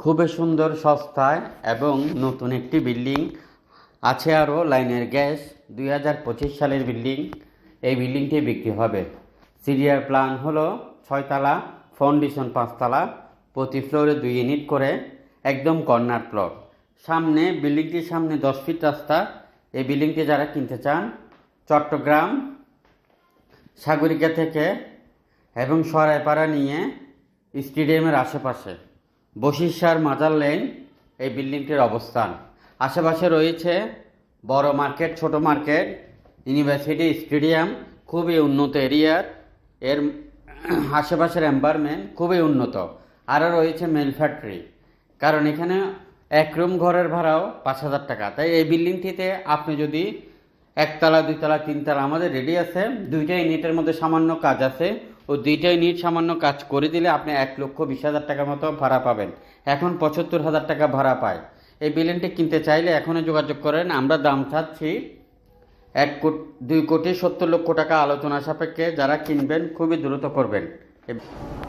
খুবই সুন্দর সস্তায় এবং নতুন একটি বিল্ডিং আছে আরও, লাইনের গ্যাস, দুই হাজার পঁচিশ সালের বিল্ডিং। এই বিল্ডিংটি বিক্রি হবে। সিরিয়ার প্ল্যান হলো ছয়তলা, ফাউন্ডেশন পাঁচতলা, প্রতি ফ্লোরে দুই ইউনিট করে একদম কর্নার প্লট। সামনে, বিল্ডিংটির সামনে দশ ফিট রাস্তা। এই বিল্ডিংটি যারা কিনতে চান, চট্টগ্রাম, সাগরিকা থেকে এবং সরাইপাড়া নিয়ে স্টেডিয়ামের আশেপাশে। বশিরশার মাজার লেন, এই বিল্ডিংটির অবস্থান। আশেপাশে রয়েছে বড় মার্কেট, ছোট মার্কেট, ইউনিভার্সিটি, স্টেডিয়াম, খুবই উন্নত এরিয়ার। এর আশেপাশের এনভায়রনমেন্ট খুবই উন্নত। আরও রয়েছে মেল ফ্যাক্টরি। কারণ এখানে এক রুম ঘরের ভাড়াও পাঁচ হাজার টাকা। তাই এই বিল্ডিংটিতে আপনি যদি একতলা, দুইতলা, তিনতলা, আমাদের রেডি আছে, দুইটা ইউনিটের মধ্যে সামান্য কাজ আছে। ও দুইটা ইউনিট সামান্য কাজ করে দিলে আপনি এক লক্ষ বিশ হাজার টাকার মতো ভাড়া পাবেন। এখন পঁচাত্তর হাজার টাকা ভাড়া পায়। এই বিল্ডিংটি কিনতে চাইলে এখনও যোগাযোগ করেন। আমরা দাম চাচ্ছি এক কোটি, দুই কোটি সত্তর লক্ষ টাকা। আলোচনা সাপেক্ষে যারা কিনবেন খুবই দ্রুত করবেন।